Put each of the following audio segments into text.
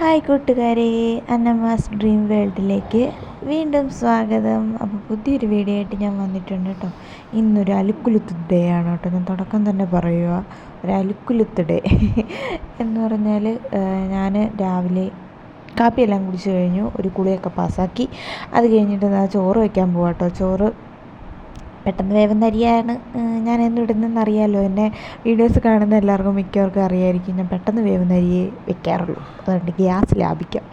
Hi കൂട്ടുകാരെ അന്നമാസ് dream വേൾഡിലേക്ക് വീണ്ടും സ്വാഗതം. അപ്പോൾ പുതിയൊരു വീഡിയോ ആയിട്ട് ഞാൻ വന്നിട്ടുണ്ട് കേട്ടോ ഇന്നൊരു അലുക്കുലുത്ത് ഡേ ആണ് കേട്ടോ ഞാൻ തുടക്കം തന്നെ പറയുക ഒരു അലുക്കുലുത്ത് ഡേ എന്ന് പറഞ്ഞാൽ ഞാൻ രാവിലെ കാപ്പിയെല്ലാം കുടിച്ച് കഴിഞ്ഞു. ഒരു കുളിയൊക്കെ പാസ്സാക്കി. അത് കഴിഞ്ഞിട്ട് ഞാൻ ചോറ് വയ്ക്കാൻ പോവാം കേട്ടോ ചോറ് പെട്ടെന്ന് വേവുന്ന അരിയാണ് ഞാൻ എന്നിടുന്നതെന്ന് അറിയാമല്ലോ എന്നെ വീഡിയോസ് കാണുന്ന എല്ലാവർക്കും മിക്കവർക്കും അറിയായിരിക്കും ഞാൻ പെട്ടെന്ന് വേവുന്ന അരിയെ വെക്കാറുള്ളൂ. അതുകൊണ്ട് ഗ്യാസ് ലാഭിക്കാം.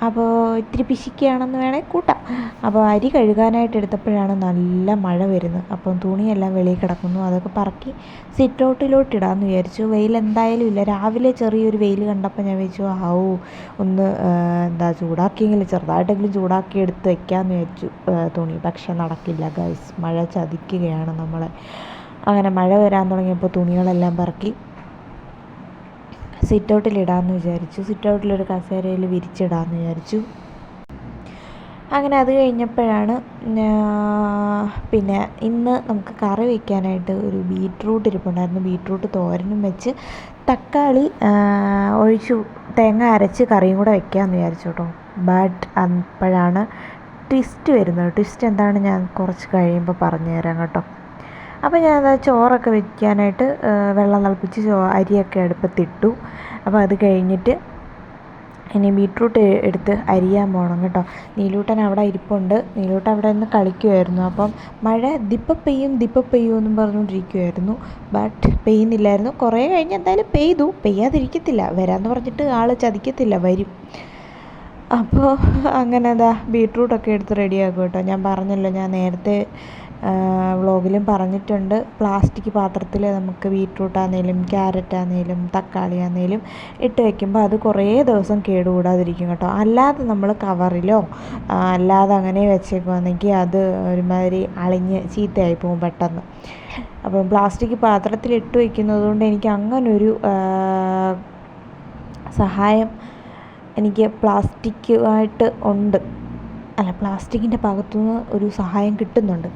അപ്പോൾ ഇത്തിരി പിശിക്കുകയാണെന്ന് വേണമെങ്കിൽ കൂട്ടാം. അപ്പോൾ അരി കഴുകാനായിട്ട് എടുത്തപ്പോഴാണ് നല്ല മഴ വരുന്നത്. അപ്പം തുണിയെല്ലാം വെളിയിൽ കിടക്കുന്നു. അതൊക്കെ പറക്കി സിറ്റ് ഔട്ടിലോട്ട് ഇടാമെന്ന് വിചാരിച്ചു. വെയിൽ എന്തായാലും ഇല്ല. രാവിലെ ചെറിയൊരു വെയിൽ കണ്ടപ്പോൾ ഞാൻ വിചാരിച്ചു ആവൂ ഒന്ന് എന്താ ചൂടാക്കിയെങ്കിലും ചെറുതായിട്ടെങ്കിലും ചൂടാക്കി എടുത്ത് വെക്കാമെന്ന് വിചാരിച്ചു തുണി. പക്ഷെ നടക്കില്ല ഗൈസ്. മഴ ചതിക്കുകയാണ് നമ്മളെ. അങ്ങനെ മഴ വരാൻ തുടങ്ങിയപ്പോൾ തുണികളെല്ലാം പറക്കി സിറ്റ് ഔട്ടിലിടാമെന്ന് വിചാരിച്ചു. സിറ്റ് ഔട്ടിലൊരു കസേരയിൽ വിരിച്ചിടാമെന്ന് വിചാരിച്ചു. അങ്ങനെ അത് കഴിഞ്ഞപ്പോഴാണ് പിന്നെ ഇന്ന് നമുക്ക് കറി വയ്ക്കാനായിട്ട് ഒരു ബീറ്റ്റൂട്ട് ഇരിപ്പുണ്ടായിരുന്നു. ബീറ്റ്റൂട്ട് തോരനും വെച്ച് തക്കാളി ഒഴിച്ചു തേങ്ങ അരച്ച് കറിയും കൂടെ വെക്കാമെന്ന് വിചാരിച്ചു കേട്ടോ. ബട്ട് അപ്പോഴാണ് ട്വിസ്റ്റ് വരുന്നത്. ട്വിസ്റ്റ് എന്താണ് ഞാൻ കുറച്ച് കഴിയുമ്പോൾ പറഞ്ഞുതരാം കേട്ടോ. അപ്പോൾ ഞാൻ അത് ചോറൊക്കെ വെക്കാനായിട്ട് വെള്ളം തിളപ്പിച്ച് ചോ അരിയൊക്കെ അടുപ്പത്തിട്ടു അപ്പോൾ അത് കഴിഞ്ഞിട്ട് ഇനി ബീട്രൂട്ട് എടുത്ത് അരിയാൻ പോകണം കേട്ടോ. നീലൂട്ടൻ അവിടെ ഇരിപ്പുണ്ട്. നീലൂട്ടൻ അവിടെ നിന്ന് കളിക്കുമായിരുന്നു അപ്പം മഴ ദിപ്പ പെയ്യും ദിപ്പ പെയ്യും എന്നും പറഞ്ഞുകൊണ്ടിരിക്കുമായിരുന്നു ബട്ട് പെയ്യുന്നില്ലായിരുന്നു. കുറേ കഴിഞ്ഞ് എന്തായാലും പെയ്തു. പെയ്യാതിരിക്കത്തില്ല. വരാമെന്ന് പറഞ്ഞിട്ട് ആൾ ചതിക്കത്തില്ല വരും. അപ്പോൾ അങ്ങനെ അതാ ബീട്രൂട്ടൊക്കെ എടുത്ത് റെഡിയാക്കും കേട്ടോ. ഞാൻ പറഞ്ഞല്ലോ ഞാൻ നേരത്തെ വ്ളോഗിലും പറഞ്ഞിട്ടുണ്ട്. പ്ലാസ്റ്റിക് പാത്രത്തിൽ നമുക്ക് ബീറ്റ്റൂട്ട് ആണെങ്കിലും ക്യാരറ്റ് ആണെങ്കിലും തക്കാളി ആണെങ്കിലും ഇട്ട് വെക്കുമ്പോൾ അത് കുറേ ദിവസം കേടുകൂടാതിരിക്കും കേട്ടോ. അല്ലാതെ നമ്മൾ കവറിലോ അല്ലാതെ അങ്ങനെ വെച്ചേക്കുവാണെങ്കിൽ അത് ഒരുമാതിരി അളിഞ്ഞ് ചീത്തയായി പോകും പെട്ടെന്ന്. അപ്പം പ്ലാസ്റ്റിക് പാത്രത്തിൽ ഇട്ട് വയ്ക്കുന്നത് കൊണ്ട് എനിക്ക് അങ്ങനൊരു സഹായം എനിക്ക് പ്ലാസ്റ്റിക്കുമായിട്ട് ഉണ്ട്. അല്ല പ്ലാസ്റ്റിക്കിന്റെ ഭാഗത്തുനിന്ന് ഒരു സഹായം കിട്ടുന്നുണ്ട്.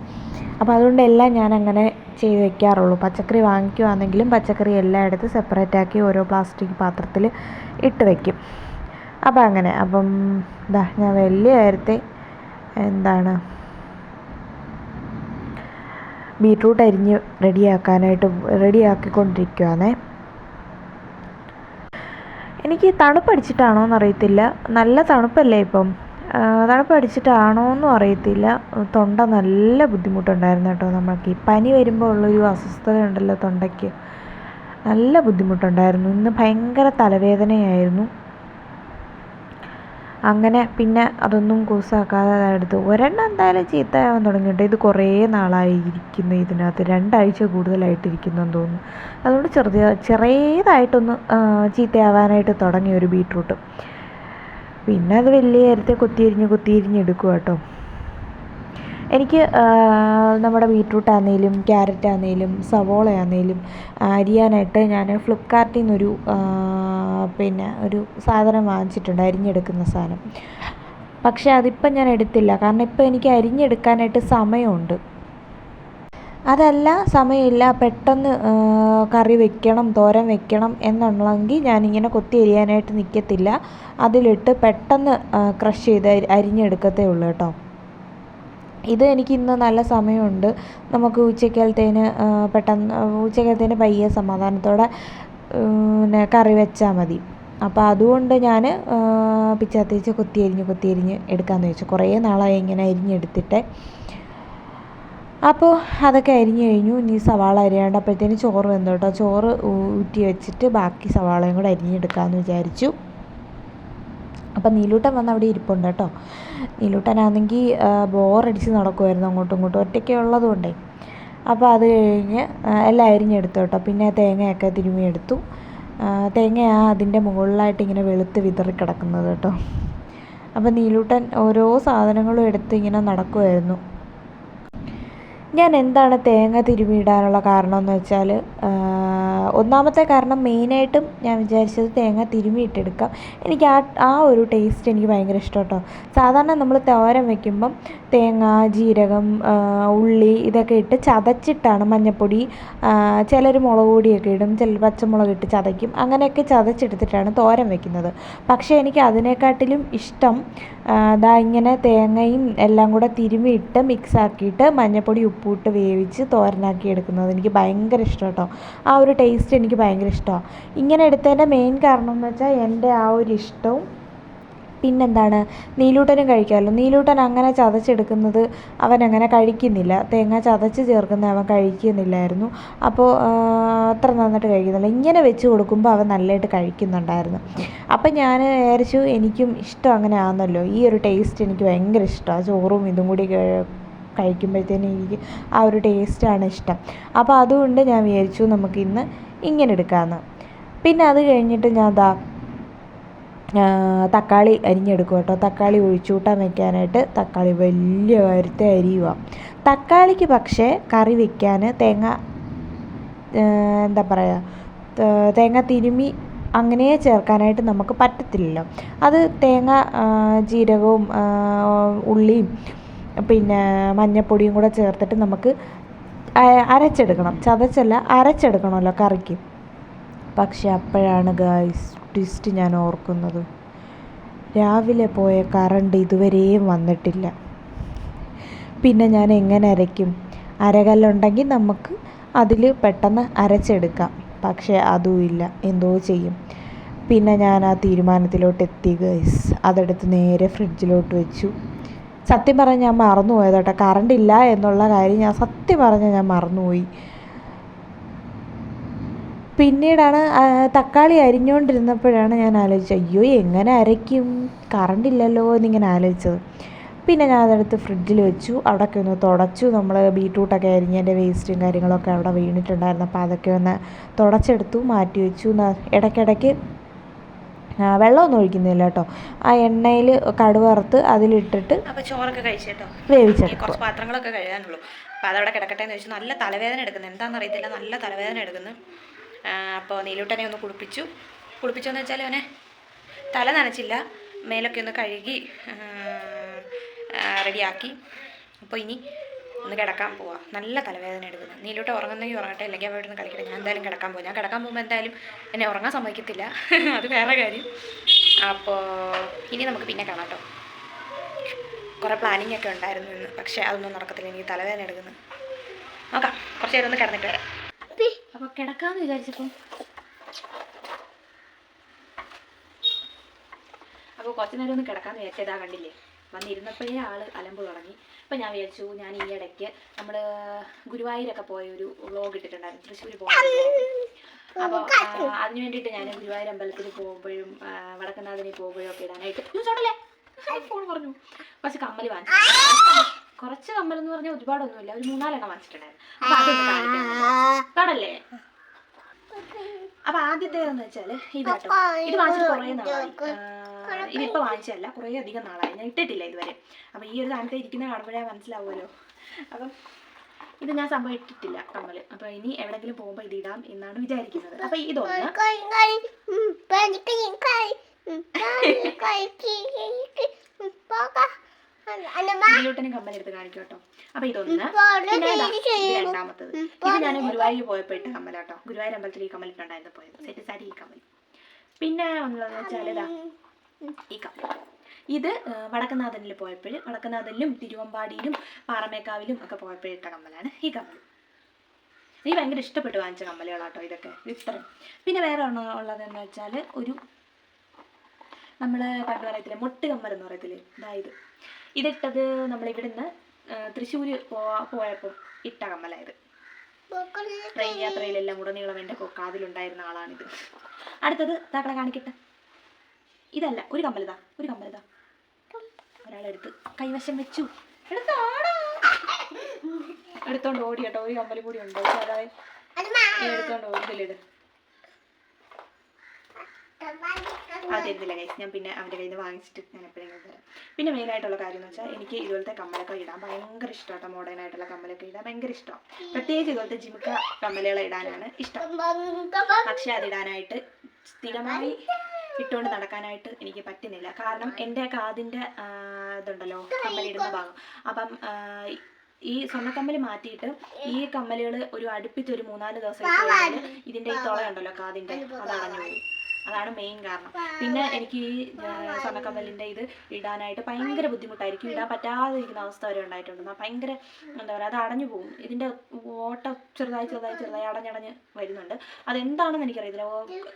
അപ്പോൾ അതുകൊണ്ട് എല്ലാം ഞാൻ അങ്ങനെ ചെയ്ത് വെക്കാറുള്ളൂ. പച്ചക്കറി വാങ്ങിക്കുവാണെങ്കിലും പച്ചക്കറി എല്ലാം സെപ്പറേറ്റ് ആക്കി ഓരോ പ്ലാസ്റ്റിക് പാത്രത്തിൽ ഇട്ട് വയ്ക്കും അപ്പോൾ അങ്ങനെ. അപ്പം ഇതാ ഞാൻ വലിയ നേരത്തെ എന്താണ് ബീട്രൂട്ട് അരിഞ്ഞ് റെഡിയാക്കാനായിട്ട് റെഡിയാക്കിക്കൊണ്ടിരിക്കുവാണേ. എനിക്ക് തണുപ്പടിച്ചിട്ടാണോ എന്നറിയത്തില്ല നല്ല തണുപ്പല്ലേ ഇപ്പം? തണുപ്പ് അടിച്ചിട്ടാണോ എന്നും അറിയത്തില്ല. തൊണ്ട നല്ല ബുദ്ധിമുട്ടുണ്ടായിരുന്നു കേട്ടോ നമുക്ക് പനി വരുമ്പോൾ ഉള്ളൊരു അസ്വസ്ഥത ഉണ്ടല്ലോ തൊണ്ടയ്ക്ക്. നല്ല ബുദ്ധിമുട്ടുണ്ടായിരുന്നു. ഇന്ന് ഭയങ്കര തലവേദനയായിരുന്നു. അങ്ങനെ പിന്നെ അതൊന്നും കൂസാക്കാതെ എടുത്തു. ഒരെണ്ണം എന്തായാലും ചീത്തയാവാൻ തുടങ്ങിയിട്ട് ഇത് കുറേ നാളായി ഇരിക്കുന്നു ഇതിനകത്ത്. രണ്ടാഴ്ച കൂടുതലായിട്ട് ഇരിക്കുന്നെന്ന് തോന്നുന്നു. അതുകൊണ്ട് ചെറുതായി ചെറിയതായിട്ടൊന്ന് ചീത്തയാവാനായിട്ട് തുടങ്ങി ഒരു ബീട്രൂട്ട്. പിന്നെ അത് വലിയ നേരത്തെ കുത്തിയരിഞ്ഞ് കുത്തിയരിഞ്ഞ് എടുക്കുക കേട്ടോ എനിക്ക് നമ്മുടെ ബീട്രൂട്ട് ആണെങ്കിലും ക്യാരറ്റ് ആണെങ്കിലും സവോള ആണെങ്കിലും അരിയാനായിട്ട് ഞാൻ ഫ്ലിപ്കാർട്ടിൽ നിന്നൊരു പിന്നെ ഒരു സാധനം വാങ്ങിച്ചിട്ടുണ്ട് അരിഞ്ഞെടുക്കുന്ന സാധനം. പക്ഷേ അതിപ്പം ഞാൻ എടുത്തില്ല. കാരണം ഇപ്പം എനിക്ക് അരിഞ്ഞെടുക്കാനായിട്ട് സമയമുണ്ട്. അതല്ല സമയമില്ല. പെട്ടെന്ന് കറി വെക്കണം തോരൻ വെക്കണം എന്നുള്ളെങ്കിൽ ഞാനിങ്ങനെ കൊത്തി അരിയാനായിട്ട് നിൽക്കത്തില്ല അതിലിട്ട് പെട്ടെന്ന് ക്രഷ് ചെയ്ത് അരിഞ്ഞെടുക്കത്തേ ഉള്ളൂ കേട്ടോ. ഇത് എനിക്ക് ഇന്ന് നല്ല സമയമുണ്ട്. നമുക്ക് ഉച്ചക്കലത്തേന് പെട്ടെന്ന് ഉച്ചക്കലത്തേന് പയ്യെ സമാധാനത്തോടെ പിന്നെ കറി വെച്ചാൽ മതി. അപ്പോൾ അതുകൊണ്ട് ഞാൻ പിച്ചാത്തേച്ച് കൊത്തി അരിഞ്ഞ് കൊത്തി അരിഞ്ഞ് എടുക്കാമെന്ന് വെച്ചു. കുറേ നാളായി ഇങ്ങനെ അരിഞ്ഞെടുത്തിട്ട്. അപ്പോൾ അതൊക്കെ അരിഞ്ഞു കഴിഞ്ഞു. ഇനി സവാള അരിയേണ്ടപ്പോഴത്തേന് ചോറ് വെന്തു കേട്ടോ. ചോറ് ഊറ്റി വെച്ചിട്ട് ബാക്കി സവാളയും കൂടെ അരിഞ്ഞെടുക്കാമെന്ന് വിചാരിച്ചു. അപ്പം നീലൂട്ടൻ വന്ന് അവിടെ ഇരിപ്പുണ്ട് കേട്ടോ. നീലൂട്ടനാണെങ്കിൽ ബോറടിച്ച് നടക്കുമായിരുന്നു അങ്ങോട്ടും ഇങ്ങോട്ടും. ഒറ്റയ്ക്ക് ഉള്ളതുകൊണ്ടേ അപ്പോൾ അത് കഴിഞ്ഞ് എല്ലാം അരിഞ്ഞെടുത്തു കേട്ടോ. പിന്നെ തേങ്ങയൊക്കെ തിരുമിയെടുത്തു തേങ്ങയാ അതിന്റെ മുകളിലായിട്ട് ഇങ്ങനെ വെളുത്ത് വിതറി കിടക്കുന്നത് കേട്ടോ. അപ്പോൾ നീലൂട്ടൻ ഓരോ സാധനങ്ങളും എടുത്ത് ഇങ്ങനെ നടക്കുമായിരുന്നു ഞാൻ എന്താണ് തേങ്ങ തിരുമിയിടാനുള്ള കാരണം എന്ന് വെച്ചാൽ ഒന്നാമത്തെ കാരണം മെയിനായിട്ടും ഞാൻ വിചാരിച്ചത് തേങ്ങ തിരുമിയിട്ടെടുക്കാം. എനിക്ക് ആ ആ ഒരു ടേസ്റ്റ് എനിക്ക് ഭയങ്കര ഇഷ്ടം കേട്ടോ. സാധാരണ നമ്മൾ തോരൻ വയ്ക്കുമ്പം തേങ്ങ ജീരകം ഉള്ളി ഇതൊക്കെ ഇട്ട് ചതച്ചിട്ടാണ് മഞ്ഞൾപ്പൊടി ചിലർ മുളക് പൊടിയൊക്കെ ഇടും ചിലർ പച്ചമുളക് ഇട്ട് ചതയ്ക്കും. അങ്ങനെയൊക്കെ ചതച്ചെടുത്തിട്ടാണ് തോരൻ വെക്കുന്നത്. പക്ഷേ എനിക്ക് അതിനെക്കാട്ടിലും ഇഷ്ടം ദാ ഇങ്ങനെ തേങ്ങയും എല്ലാം കൂടെ തിരുമിയിട്ട് മിക്സാക്കിയിട്ട് മഞ്ഞൾപ്പൊടി ഉപ്പിട്ട് വേവിച്ച് തോരനാക്കി എടുക്കുന്നത് എനിക്ക് ഭയങ്കര ഇഷ്ടം കേട്ടോ ആ ഒരു ടേസ്റ്റ് എനിക്ക് ഭയങ്കര ഇഷ്ടമാണ്. ഇങ്ങനെ എടുത്തതിന്റെ മെയിൻ കാരണം എന്ന് വെച്ചാൽ എന്റെ ആ ഒരു ഇഷ്ടവും പിന്നെന്താണ്? നീലൂട്ടനും കഴിക്കാമല്ലോ. നീലൂട്ടൻ അങ്ങനെ ചതച്ചെടുക്കുന്നത് അവൻ അങ്ങനെ കഴിക്കുന്നില്ല. തേങ്ങ ചതച്ച് ചേർക്കുന്ന അവൻ കഴിക്കുന്നില്ലായിരുന്നു. അപ്പോൾ അത്ര നന്നായിട്ട് കഴിക്കുന്നില്ല. ഇങ്ങനെ വെച്ച് കൊടുക്കുമ്പോൾ അവൻ നല്ലതായിട്ട് കഴിക്കുന്നുണ്ടായിരുന്നു. അപ്പം ഞാൻ വിചാരിച്ചു എനിക്കും ഇഷ്ടം അങ്ങനെ ആണെന്നല്ലോ ഈ ഒരു ടേസ്റ്റ് എനിക്ക് ഭയങ്കര ഇഷ്ടമാണ് ചോറും ഇതും കൂടി കഴി- കഴിക്കുമ്പോഴത്തേനും എനിക്ക് ആ ഒരു ടേസ്റ്റാണ് ഇഷ്ടം. അപ്പോൾ അതുകൊണ്ട് ഞാൻ വിചാരിച്ചു നമുക്കിന്ന് ഇങ്ങനെ എടുക്കാമെന്ന് പിന്നെ അത് കഴിഞ്ഞിട്ട് ഞാൻ ദാ തക്കാളി അരിഞ്ഞെടുക്കും കേട്ടോ. തക്കാളി ഒഴിച്ചൂട്ടാൻ വെക്കാനായിട്ട് തക്കാളി വലിയ കാര്യത്തെ അരിയുക തക്കാളിക്ക് പക്ഷേ കറി വെക്കാൻ തേങ്ങ എന്താ പറയുക തേങ്ങ തിരുമി അങ്ങനെ ചേർക്കാനായിട്ട് നമുക്ക് പറ്റത്തില്ലല്ലോ. അത് തേങ്ങ ജീരകവും ഉള്ളിയും പിന്നെ മഞ്ഞൾപ്പൊടിയും കൂടെ ചേർത്തിട്ട് നമുക്ക് അരച്ചെടുക്കണം. ചതച്ചല്ല അരച്ചെടുക്കണമല്ലോ കറിക്ക്. പക്ഷെ അപ്പോഴാണ് ഗായ്സ് ട്വിസ്റ്റ് ഞാൻ ഓർക്കുന്നത്. രാവിലെ പോയ കറണ്ട് ഇതുവരെയും വന്നിട്ടില്ല. പിന്നെ ഞാൻ എങ്ങനെ അരയ്ക്കും? അരകല്ലുണ്ടെങ്കിൽ നമുക്ക് അതിൽ പെട്ടെന്ന് അരച്ചെടുക്കാം. പക്ഷേ അതും ഇല്ല. എന്തോ ചെയ്യും. പിന്നെ ഞാൻ ആ തീരുമാനത്തിലോട്ട് എത്തി ഗൈസ് അതെടുത്ത് നേരെ ഫ്രിഡ്ജിലോട്ട് വെച്ചു. സത്യം പറഞ്ഞാൽ ഞാൻ മറന്നുപോയതോട്ടെ. കറണ്ട് ഇല്ല എന്നുള്ള കാര്യം ഞാൻ സത്യം പറഞ്ഞാൽ ഞാൻ മറന്നുപോയി. പിന്നീടാണ് തക്കാളി അരിഞ്ഞുകൊണ്ടിരുന്നപ്പോഴാണ് ഞാൻ ആലോചിച്ചത് അയ്യോ എങ്ങനെ അരയ്ക്കും? കറണ്ട് ഇല്ലല്ലോ എന്നിങ്ങനെ ആലോചിച്ചത്. പിന്നെ ഞാൻ അതെടുത്ത് ഫ്രിഡ്ജിൽ വെച്ചു. അവിടെയൊക്കെ ഒന്ന് തുടച്ചു. നമ്മൾ ബീട്രൂട്ടൊക്കെ അരിഞ്ഞതിന്റെ വേസ്റ്റും കാര്യങ്ങളൊക്കെ അവിടെ വീണിട്ടുണ്ടായിരുന്നു. അപ്പോൾ അതൊക്കെ ഒന്ന് തുടച്ചെടുത്തു മാറ്റി വെച്ചു. ഇടയ്ക്കിടയ്ക്ക് വെള്ളമൊന്നും ഒഴിക്കുന്നില്ല കേട്ടോ. ആ എണ്ണയിൽ കടുവറുത്ത് അതിലിട്ടിട്ട് അപ്പോൾ ചോറൊക്കെ കഴിച്ചേട്ടോ വേവിച്ചെടുക്കും കുറച്ച് പാത്രങ്ങളൊക്കെ കഴുകാനുള്ളൂ. അപ്പോൾ അതവിടെ കിടക്കട്ടെ എന്ന് വെച്ചാൽ നല്ല തലവേദന എടുക്കുന്നു. എന്താണെന്ന് അറിയത്തില്ല. നല്ല തലവേദന എടുക്കുന്നു. അപ്പോൾ നീലൂട്ടനെ ഒന്ന് കുളിപ്പിച്ചു. കുളിപ്പിച്ചെന്ന് വെച്ചാൽ അവനെ തല നനച്ചില്ല. മേലൊക്കെ ഒന്ന് കഴുകി റെഡിയാക്കി. അപ്പോൾ ഇനി ഒന്ന് കിടക്കാൻ പോവാം. നല്ല തലവേദന എടുക്കുന്നു. നീലോട്ട് ഉറങ്ങുന്നെങ്കിൽ ഉറങ്ങട്ടെ അല്ലെങ്കിൽ അവിടെ നിന്ന് കളിക്കട്ടെ. ഞാൻ എന്തായാലും കിടക്കാൻ പോകും ഞാൻ കിടക്കാൻ പോകുമ്പോൾ എന്തായാലും എന്നെ ഉറങ്ങാൻ സമ്മതിക്കത്തില്ല. അത് വേറെ കാര്യം. അപ്പോൾ ഇനി നമുക്ക് പിന്നെ കാണാം കേട്ടോ കുറേ പ്ലാനിങ് ഒക്കെ ഉണ്ടായിരുന്നു പക്ഷേ അതൊന്നും നടക്കത്തില്ല. എനിക്ക് തലവേദന എടുക്കുന്നു. നോക്കാം. കുറച്ച് നേരം ഒന്ന് കിടന്നിട്ട് വരാം. അപ്പോൾ കിടക്കാന്ന് വിചാരിച്ചപ്പോ. അപ്പോൾ കുറച്ച് നേരം ഒന്ന് കിടക്കാമെന്ന് വിചാരിച്ചതാ കണ്ടില്ലേ? വന്നിരുന്നപ്പോഴേ ആൾ അലമ്പ് തുടങ്ങി. അപ്പോൾ ഞാൻ വിചാരിച്ചു ഞാൻ ഈ ഇടയ്ക്ക് നമ്മൾ ഗുരുവായൂരൊക്കെ പോയ ഒരു വ്ളോഗ് ഇട്ടിട്ടുണ്ടായിരുന്നു. തൃശ്ശൂർ പോകുന്ന അപ്പോൾ അതിന് വേണ്ടിട്ട് ഞാൻ ഗുരുവായൂർ അമ്പലത്തിൽ പോകുമ്പോഴും വടക്കനാഥിനെ പോകുമ്പോഴും ഒക്കെ ഇടാനായിട്ട്. ഫോൺ പറഞ്ഞു കുറച്ച് കമ്മൽ വാങ്ങിച്ചു. കുറച്ച് കമ്മൽ എന്ന് പറഞ്ഞാൽ ഒരുപാടൊന്നുമില്ല ഒരു മൂന്നാലെണ്ണം വാങ്ങിച്ചിട്ടുണ്ടായിരുന്നു. കാണല്ലേ അപ്പൊ ആദ്യത്തേതെന്ന് വെച്ചാൽ ഇത് കേട്ടോ ഇത് വാങ്ങിച്ചിട്ട് കുറേ നാളായി ഇതിപ്പോ വാങ്ങിച്ചതല്ല കുറേ അധികം നാളായി ഞാൻ ഇട്ടിട്ടില്ല ഇതുവരെ അപ്പൊ ഈ ഒരു സാധനത്തെ ഇരിക്കുന്ന കാണുമ്പോഴേ മനസ്സിലാവുമല്ലോ അപ്പം ഇത് ഞാൻ സംഭവം ഇട്ടിട്ടില്ല കമ്മൽ അപ്പൊ ഇനി എവിടെങ്കിലും പോകുമ്പോ ഇത് ഇടാം എന്നാണ് വിചാരിക്കുന്നത് അപ്പൊ ഇതൊന്ന് ഇതിലോട്ടനും കമ്മൽ എടുത്ത് കാണിക്കും കേട്ടോ. അപ്പൊ ഇതൊന്ന് രണ്ടാമത്തത്. ഇത് ഞാൻ ഗുരുവായൂർ പോയപ്പോ ഇട്ട കമ്മലാട്ടോ. ഗുരുവായൂർ അമ്പലത്തിൽ ഈ കമ്മലിട്ടുണ്ടായിരുന്നു പോയത്. സെറ്റ് സാരി ഈ കമ്മൽ പിന്നെ ഉള്ളതെന്ന് വെച്ചാൽ ഇതാ ഈ കമ്മൽ ഇത് വടക്കനാഥനിൽ പോയപ്പോൾ വടക്കനാഥനിലും തിരുവമ്പാടിയിലും പാറമേക്കാവിലും ഒക്കെ പോയപ്പോൾ ഇട്ട കമ്മലാണ് ഈ കമ്മൽ എനിക്ക് ഭയങ്കര ഇഷ്ടപ്പെട്ട് വാങ്ങിച്ച കമ്മലുകളാട്ടോ ഇതൊക്കെ. ഇത്രയും. പിന്നെ വേറെ ഉള്ളതെന്ന് വെച്ചാൽ ഒരു നമ്മൾ പണ്ട് പറയത്തില്ലേ മൊട്ട് കമ്മൽ എന്ന് പറയത്തില്ലേ? അതായത് ഇതിട്ടത് നമ്മൾ ഇവിടുന്ന് തൃശ്ശൂർ പോയപ്പോൾ ഇട്ട കമ്മലായത്. ട്രെയിൻ യാത്രയിലെല്ലാം ഉടനീളം നീളം എന്റെ കൊക്കാതിലുണ്ടായിരുന്ന ആളാണിത്. അടുത്തത് താക്കളെ കാണിക്കട്ടെ. ഇതല്ല ഒരു കമ്മലിതാ ഒരു കമ്മലിതാ ഒരാളെടുത്ത് കൈവശം വെച്ചു. എടുത്തോണ്ട് ഓടി കേട്ടോ ഒരു കമ്മൽ കൂടി ഉണ്ട്. അതായത് എടുത്തോണ്ട് ഓടി ഇതിലിട് ഗൈസ് കൈസ് ഞാൻ പിന്നെ അവന്റെ കയ്യിൽ നിന്ന് വാങ്ങിച്ചിട്ട് ഞാൻ എപ്പോഴെങ്കിലും തരാം. പിന്നെ മെയിനായിട്ടുള്ള കാര്യം എന്ന് വെച്ചാൽ എനിക്ക് ഇതുപോലത്തെ കമ്മലൊക്കെ ഇടാൻ ഭയങ്കര ഇഷ്ടമാട്ടോ മോഡേൺ ആയിട്ടുള്ള കമ്മലൊക്കെ ഇടാൻ ഭയങ്കര ഇഷ്ടമാണ് പ്രത്യേകിച്ച് ഇതുപോലത്തെ ജിമുക്ക കമ്മലുകൾ ഇടാനാണ് ഇഷ്ടം. പക്ഷെ അതിടാനായിട്ട് സ്ഥിരമായി ഇട്ടുകൊണ്ട് നടക്കാനായിട്ട് എനിക്ക് പറ്റുന്നില്ല. കാരണം എന്റെ കാതിന്റെ ഇതുണ്ടല്ലോ കമ്മലിടുന്ന ഭാഗം. അപ്പം ഈ സ്വർണക്കമ്മൽ മാറ്റിയിട്ട് ഈ കമ്മലുകൾ ഒരു അടുപ്പിച്ച് ഒരു മൂന്നാൽ ദിവസം ഇതിന്റെ ഈ തുളയുണ്ടല്ലോ കാതിന്റെ അത് അടഞ്ഞു പോകും അതാണ് മെയിൻ കാരണം. പിന്നെ എനിക്ക് ഈ സ്വർണക്കമ്മലിന്റെ ഇത് ഇടാനായിട്ട് ഭയങ്കര ബുദ്ധിമുട്ടായിരിക്കും. ഇടാൻ പറ്റാതെ ഇരിക്കുന്ന അവസ്ഥ വരെ ഉണ്ടായിട്ടുണ്ട്. ഭയങ്കര എന്താ പറയുക അത് അടഞ്ഞു പോകും. ഇതിന്റെ ഓട്ട ചെറുതായി ചെറുതായി ചെറുതായി അടഞ്ഞടഞ്ഞ് വരുന്നുണ്ട്. അതെന്താണെന്ന് എനിക്കറിയത്തില്ല.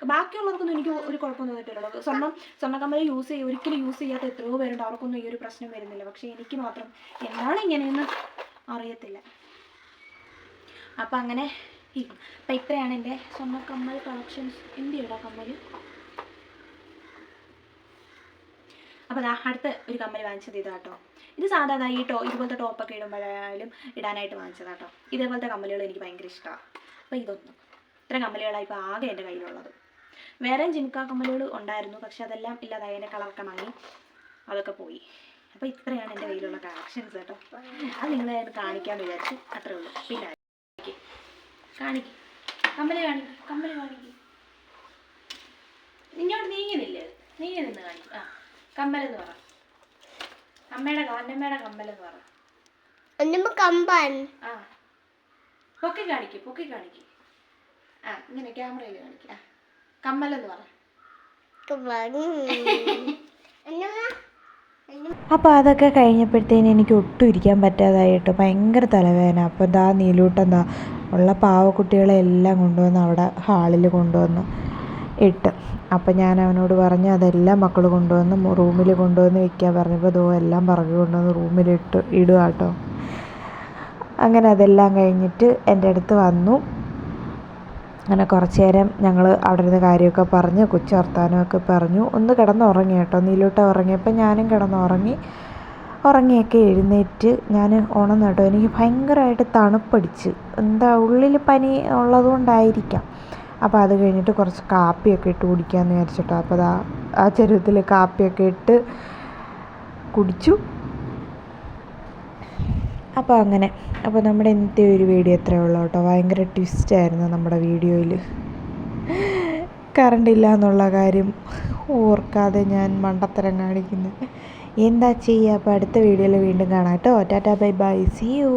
ബാക്കിയുള്ളവർക്കൊന്നും എനിക്ക് ഒരു കുഴപ്പം തോന്നിയിട്ടില്ല. സ്വർണം സ്വർണക്കമ്മൽ യൂസ് ചെയ്യും ഒരിക്കലും യൂസ് ചെയ്യാത്ത എത്രയോ പേരുണ്ട്. അവർക്കൊന്നും ഈ ഒരു പ്രശ്നം വരുന്നില്ല. പക്ഷേ എനിക്ക് മാത്രം എന്താണ് ഇങ്ങനെയെന്ന് അറിയത്തില്ല. അപ്പം അങ്ങനെ. അപ്പം ഇത്രയാണ് എന്റെ സ്വർണ കമ്മൽ കളക്ഷൻസ് എന്തിയുടെ കമ്മൽ. അപ്പോൾ ദാ അടുത്ത ഒരു കമ്മൽ വാങ്ങിച്ചത് ഇതാ കേട്ടോ ഇത് സാധാരണ ഈ ടോ ഇതുപോലത്തെ ടോപ്പൊക്കെ ഇടുമ്പോഴായാലും ഇടാനായിട്ട് വാങ്ങിച്ചതാ കേട്ടോ ഇതേപോലത്തെ കമ്മലുകൾ എനിക്ക് ഭയങ്കര ഇഷ്ടമാണ് അപ്പോൾ ഇതൊന്നും. ഇത്ര കമ്മലുകളാണ് ഇപ്പോൾ ആകെ എന്റെ കയ്യിലുള്ളത്. വേറെയും ജിമിക്ക കമ്മലുകൾ ഉണ്ടായിരുന്നു പക്ഷെ അതെല്ലാം ഇല്ലാതായി. എന്റെ കളറൊക്കെ മങ്ങി അതൊക്കെ പോയി. അപ്പോൾ ഇത്രയാണ് എന്റെ കയ്യിലുള്ള കളക്ഷൻസ് കേട്ടോ. അത് നിങ്ങളെ കാണിക്കാൻ വിചാരിച്ചു അത്രേ ഉള്ളൂ. പിന്നെ കാണിക്ക്. കമ്മൽ കാണിക്ക് കമ്മൽ കാണിക്ക്. ഇങ്ങോട്ട് നീങ്ങുന്നില്ലേ നീങ്ങി നിന്ന് കാണിക്കും. ആ കമ്മലെന്ന് പറ. അമ്മയുടെ അന്നമ്മയുടെ കമ്മലെന്ന് പറ. കമ്പാൻ. ആ. പൊക്കി കാണിക്ക് പൊക്കി കാണിക്ക്. ആ ഇങ്ങനെ ക്യാമറയിൽ കാണിക്കും. ആ കമ്മലെന്ന് പറ. അപ്പോൾ അതൊക്കെ കഴിഞ്ഞപ്പോഴത്തേന് എനിക്ക് ഒട്ടും ഇരിക്കാൻ പറ്റാതായിട്ട് ഭയങ്കര തലവേദന. അപ്പോൾ ദാ നീലൂട്ടെന്താ ദാ ഉള്ള പാവക്കുട്ടികളെ എല്ലാം കൊണ്ടുവന്ന് അവിടെ ഹാളിൽ കൊണ്ടുവന്ന് ഇട്ട്. അപ്പം ഞാൻ അവനോട് പറഞ്ഞു അതെല്ലാം മക്കൾ കൊണ്ടുവന്ന് റൂമിൽ കൊണ്ടുവന്ന് വെക്കാൻ പറഞ്ഞപ്പോൾ ദോ എല്ലാം പറഞ്ഞു കൊണ്ടുവന്ന് റൂമിലിട്ട് ഇടുക കേട്ടോ. അങ്ങനെ അതെല്ലാം കഴിഞ്ഞിട്ട് എന്റെ അടുത്ത് വന്നു. അങ്ങനെ കുറച്ച് നേരം ഞങ്ങൾ അവിടെ ഇരുന്ന് കാര്യമൊക്കെ പറഞ്ഞ് കൊച്ചു വർത്താനമൊക്കെ പറഞ്ഞു. ഒന്ന് കിടന്നുറങ്ങി കേട്ടോ. നീലോട്ട് ഉറങ്ങിയപ്പോൾ ഞാനും കിടന്നുറങ്ങി. ഉറങ്ങിയൊക്കെ എഴുന്നേറ്റ് ഞാൻ ഉണർന്നു കേട്ടോ എനിക്ക് ഭയങ്കരമായിട്ട് തണുപ്പടിച്ച്. എന്താ ഉള്ളിൽ പനി ഉള്ളതുകൊണ്ടായിരിക്കാം. അപ്പോൾ അത് കഴിഞ്ഞിട്ട് കുറച്ച് കാപ്പിയൊക്കെ ഇട്ട് കുടിക്കാമെന്ന് വിചാരിച്ചിട്ടോ. അപ്പോൾ അതാ ആ ചെരുവത്തിൽ കാപ്പിയൊക്കെ ഇട്ട് കുടിച്ചു. അപ്പോൾ അങ്ങനെ. അപ്പോൾ നമ്മുടെ ഇന്നത്തെ ഒരു വീഡിയോ എത്രയേ ഉള്ളൂ കേട്ടോ. ഭയങ്കര ട്വിസ്റ്റായിരുന്നു നമ്മുടെ വീഡിയോയിൽ കറണ്ട് ഇല്ല എന്നുള്ള കാര്യം ഓർക്കാതെ ഞാൻ മണ്ടത്തരം കാണിക്കുന്നു. എന്താ ചെയ്യുക? അപ്പോൾ അടുത്ത വീഡിയോയിൽ വീണ്ടും കാണാം കേട്ടോ. Tata bye bye. See you